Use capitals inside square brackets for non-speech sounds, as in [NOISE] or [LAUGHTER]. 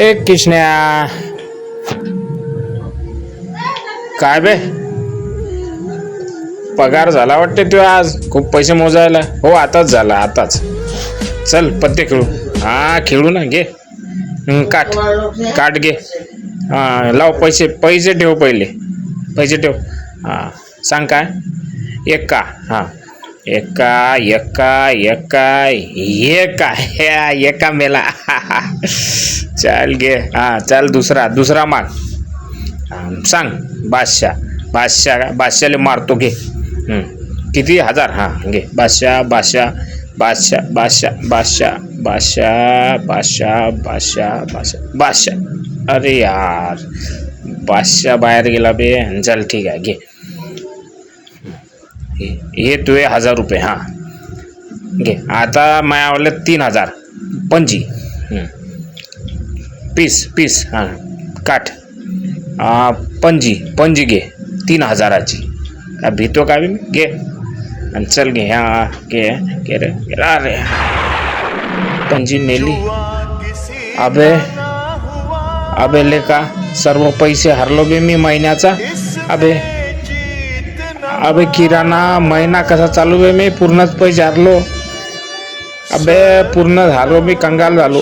ए किशन्या काय बे? पगार झाला वाटते तू आज. खूप पैसे मोजायला. हो आताच झाला आताच. चल पत्ते खेळू. हा खेळू ना घे. काट. काट घे. लाव पैसे. पैसे ठेव पहिले. पैसे ठेव. हा सांग काय? एक का? हां. एका एका एका एका एका मेला [LAUGHS] चल घे हाँ चल दुसरा दुसरा हाँ, सांग बादशाह. बादशाह बादशाहले मारतो घे. हं. किती? हज़ार. हाँ घे. बादशाह बादशाह बादशाह बादशाह बादशाह बादशाह बादशाह बादशाह बादशाह बादशाह. अरे यार. बादशाह बाहेर गेला बे. चल ठीक आहे घे. हे हे हजार रुपये हां. घे. आता मायावले तीन हजार. पणजी. पीस पीस हां. काठ. पणजी. पंजी पंजी घे. तीन हजाराची. काय भीतो का बी घे. आणि चल घे हां. घे घे रे. अरे पंजी नेली अबे. अबे लेका सर्व पैसे हरलो बे मी महिन्याचा. अबे. अबे किराणा महिना कसा चालू आहे मी? पूर्णच पैसे हरलो. अबे पूर्ण झालो मी कंगाल झालो.